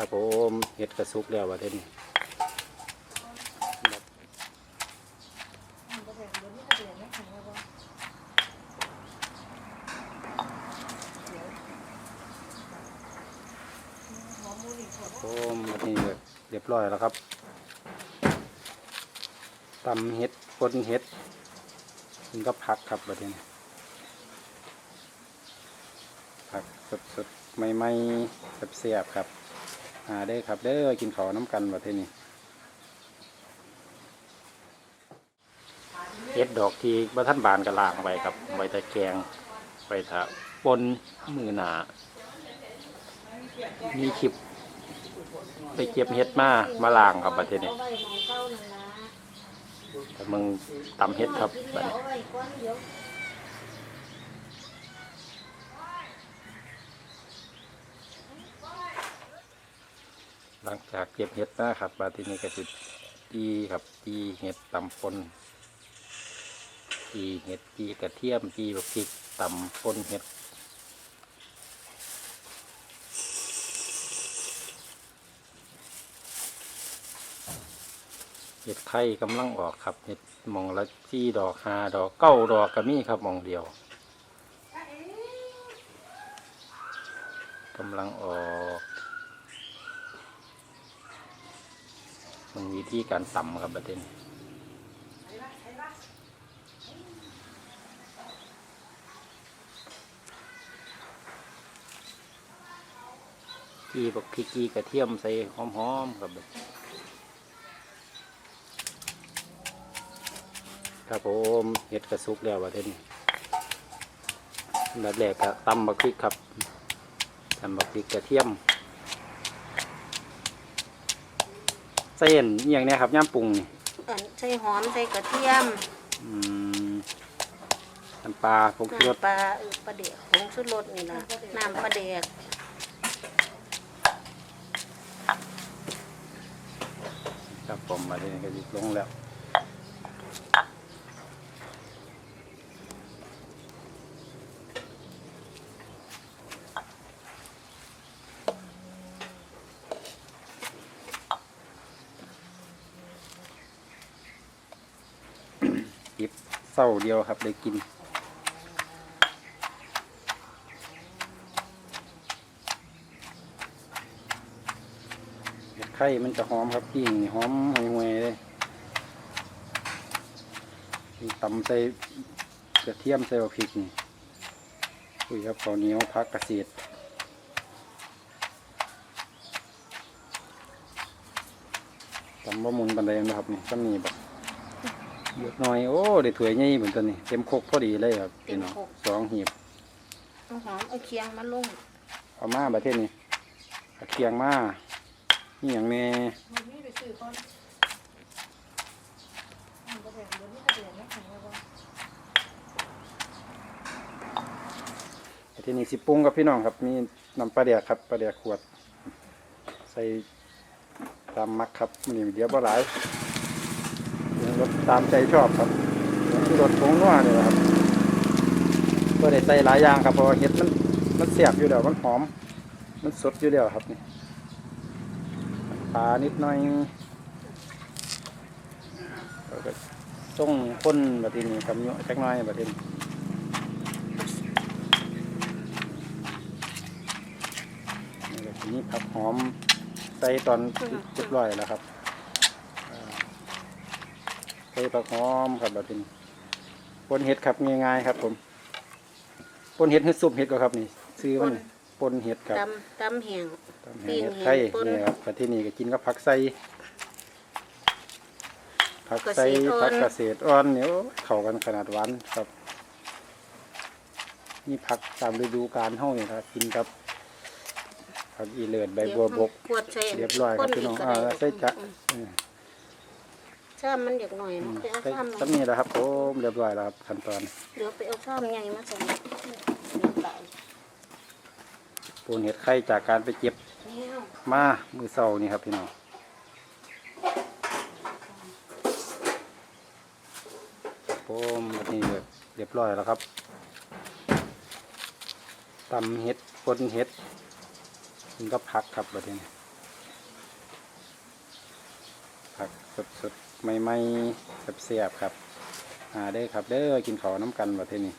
ครับผมเห็ดกระซุกแล้วว่าเท่นี้ครับผมวันนี้เรียบร้อยแล้วครับตำเห็ดปนเห็ดมันก็พักครับวันนี้ผักสดๆใหม่เสียบๆครับ หาได้ครับเด้อกินข้าวน้ำกันประเทศนี้เอ็ดดอกที่บัท่านบานกระลางไว้ครับไว้แต่แกงไว้ถ้าปนมือหนา มีคลิป ไปเก็บเห็ดมามาล่างครับประเทศนี้แต่มึงตำเห็ดครับบัดนี้ หลังจากเก็บเห็ดนะครับบัดทีนี้ก็สิจีครับจีเห็ดตำปนจีเห็ดจีกระเทียมจีบักพริกตำปนเห็ดเห็ดไข่กำลังออกครับเห็ดมองละจีดอกหาดอกเก้าดอกก็มีครับมองเดียวกำลังออกันวิธีการตำครับประเด็นจีบักพริกจีกระเทียมใส่หอมๆครับครับผมเห็ดกระซุกแล้วว่าเท่านี้แบบแรกก็ตำบักพริกครับตำบักพริกกระเทียม เส้นอหย่างเนี้ยครับย่ำปรุงนี่อันใส่หอมใส่กระเทียมอืมน้ำปลาผงชูรสน้ำปลาเออปลาเด็กผงชูรสนี่ล่ะน้ำปลาเด็กครับผมมาเท่านี้ก็หยุดลงแล้ว หยิบเศร้าเดียวครับได้กินเห็ดไข่มันจะหอมครับกิ่งหอมห่วยๆเลยตำใส่กระเทียมใส่พริกนี่คุยครับข้าวเหนียวพักกระเสียดตำบะมุนบันไดนะครับนี่ก็มีแบบ เยอะหน่อยโอ้ได้ถ้วยใหญ่เหมือนกันนี่เต็มครกพอดีเลยครับพี่น้องสองหีบเอาหอมเอาเคียงมาลงเอามาประเทศนี้เอาเคียงมานี่อย่างแนี้ประเทศนี้สิปรุงกับพี่น้องครับ มีน้ำปลาเดียกครับปลาเดียกขวด ใส่ตามมักครับนี่เดี๋ยวบ่หลายเดี๋ยว รสตามใจชอบครับที่รสผงนัวเนี่ครับก็ได้ใส่หลายอย่างครับเพราะเห็ดมันมันเสียบอยู่เดียวมันหอม มันสดอยู่เดียวครับนี่ปลานิดหน่อยแล้วก็ส่งพ่นแบบนี้กับเยอะจักหน่อยแบบนี้นี้ผักหอมใส่ตอนเรียบร้อยแล้วครับ ส่ผักหอมครับแบบนี้ปนเห็ดครับง่ายๆครับ ผมปนเห็ดให้ซุปเห็ดก็ครับนี่ซื้อมันนี่ปนเห็ดครับตำตำแห้งตำปิ้แห้งงเห็ดไข่เห็ดป่นนี่ครับแต่ที่นี่ก็กินกับผักใส่ผักใส่เกษตรอ่อนผักเกษตรอ่อนเนี่ยโอ้ยเข้ากันขนาดหวานครับนี่ผักตามฤดูกาลเฮาเนี่ยครับกินกับผักอีเลิศใบบัวบกขวดใส่เรียบร้อยครับพี่น้องอ่าใส่จะเออ ซ้ำมันอยากหน่อยอืนะมไปเอาใส่ซ้ำซ้ำนี่แหละครับผมเรียบร้อยแล้วครับขั้นตอนเดี๋ยวไปเอาซ้ำใหญ่มาใส่เดี๋ยวไปปูนเห็ดไข่จากการไปเก็บเนี่ย มามือเสานี่ครับพี่น้องผมอันนี้เรียบร้อยแล้วครับตำเห็ดปนเห็ดมันก็พักครับแบบนี้ผักสดๆ ใหม่ๆแซ่บๆครับ อ่าได้ครับเด้อกินขอน้ำกันว่าเท่นี้